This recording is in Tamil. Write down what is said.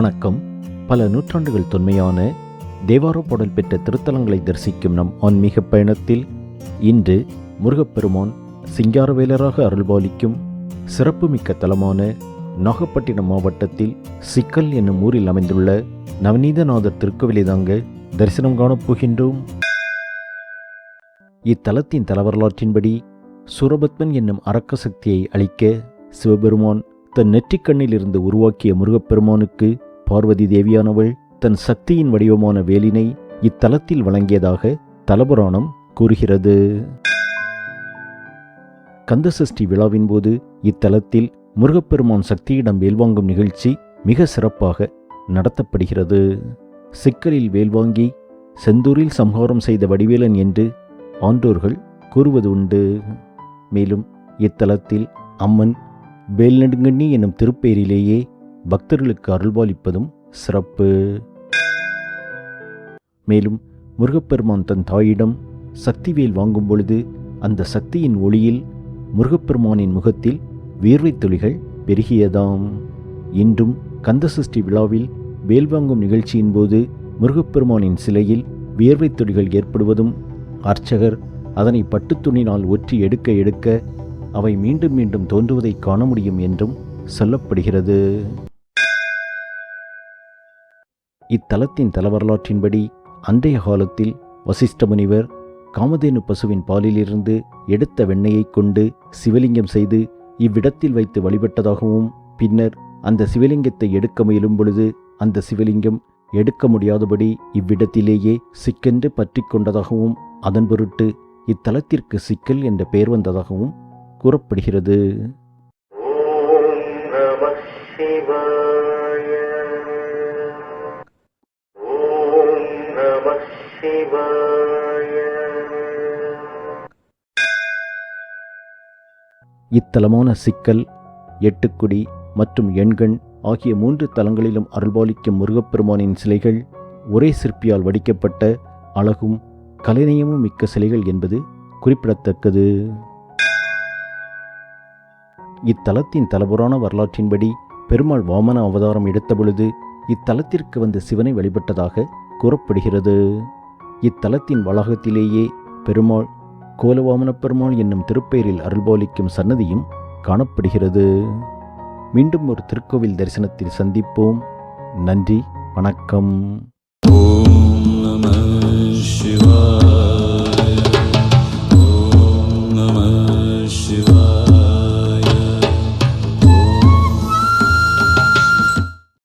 வணக்கம். பல நூற்றாண்டுகள் தொன்மையான தேவார பாடல் பெற்ற திருத்தலங்களை தரிசிக்கும் நம் ஆன்மீக பயணத்தில் இன்று முருகப்பெருமான் சிங்காரவேலராக அருள்பாலிக்கும் சிறப்புமிக்க தலமான நாகப்பட்டினம் மாவட்டத்தில் சிக்கல் என்னும் ஊரில் அமைந்துள்ள நவநீதநாதர் திருக்கோவிலை தாங்க தரிசனம் காணப் போகின்றோம். இத்தலத்தின் தலவரலாற்றின்படி சூரபத்மன் என்னும் அரக்க சக்தியை அழிக்க சிவபெருமான் தன் நெற்றிக்கண்ணில் இருந்து உருவாக்கிய முருகப்பெருமானுக்கு பார்வதி தேவியானவள் தன் சக்தியின் வடிவமான வேலினை இத்தலத்தில் வழங்கியதாக தலபுராணம் கூறுகிறது. கந்தசஷ்டி விழாவின் போது இத்தலத்தில் முருகப்பெருமான் சக்தியிடம் வேல்வாங்கும் நிகழ்ச்சி மிக சிறப்பாக நடத்தப்படுகிறது. சிக்கலில் வேல்வாங்கி செந்தூரில் சம்ஹாரம் செய்த வடிவேலன் என்று ஆண்டோர்கள் கூறுவது உண்டு. மேலும் இத்தலத்தில் அம்மன் வேல்நடுங்கண்ணி என்னும் திருப்பெயரிலேயே பக்தர்களுக்கு அருள்பாலிப்பதும் சிறப்பு. மேலும் முருகப்பெருமான் தன் தாயிடம் சக்திவேல் வாங்கும் பொழுது அந்த சக்தியின் ஒளியில் முருகப்பெருமானின் முகத்தில் வியர்வைத் துளிகள் பெருகியதாம். இன்றும் கந்தசஷ்டி விழாவில் வேல் வாங்கும் நிகழ்ச்சியின் போது முருகப்பெருமானின் சிலையில் வியர்வை துளிகள் ஏற்படுவதும் அர்ச்சகர் அதனை பட்டுத் துணினால் ஒற்றி எடுக்க எடுக்க அவை மீண்டும் மீண்டும் தோன்றுவதை காண முடியும் என்றும் சொல்லப்படுகிறது. இத்தலத்தின் தலவரலாற்றின்படி அன்றைய காலத்தில் வசிஷ்ட முனிவர் காமதேனு பசுவின் பாலிலிருந்து எடுத்த வெண்ணெயைக் கொண்டு சிவலிங்கம் செய்து இவ்விடத்தில் வைத்து வழிபட்டதாகவும் பின்னர் அந்த சிவலிங்கத்தை எடுக்க முயலும் பொழுது அந்த சிவலிங்கம் எடுக்க முடியாதபடி இவ்விடத்திலேயே சிக்கென்று பற்றி கொண்டதாகவும் அதன் பொருட்டு இத்தலத்திற்கு சிக்கல் என்ற பெயர் வந்ததாகவும் கூறப்படுகிறது. ஓம் நம சிவாய இத்தலமான சிக்கல் எட்டுக்குடி மற்றும் எண்கண் ஆகிய மூன்று தலங்களிலும் அருள்பாலிக்கும் முருகப்பெருமானின் சிலைகள் ஒரே சிற்பியால் வடிக்கப்பட்ட அழகும் கலைநயமும் மிக்க சிலைகள் என்பது குறிப்பிடத்தக்கது. இத்தலத்தின் தலபுராண வரலாற்றின்படி பெருமாள் வாமன அவதாரம் எடுத்த பொழுது இத்தலத்திற்கு வந்த சிவனை வழிபட்டதாக கூறப்படுகிறது. இத்தலத்தின் வளாகத்திலேயே பெருமாள் கோலவாமன பெருமாள் என்னும் திருப்பெயரில் அருள்பாலிக்கும் சன்னதியும் காணப்படுகிறது. மீண்டும் ஒரு திருக்கோவில் தரிசனத்தில் சந்திப்போம். நன்றி வணக்கம். ஓம் நம சிவாய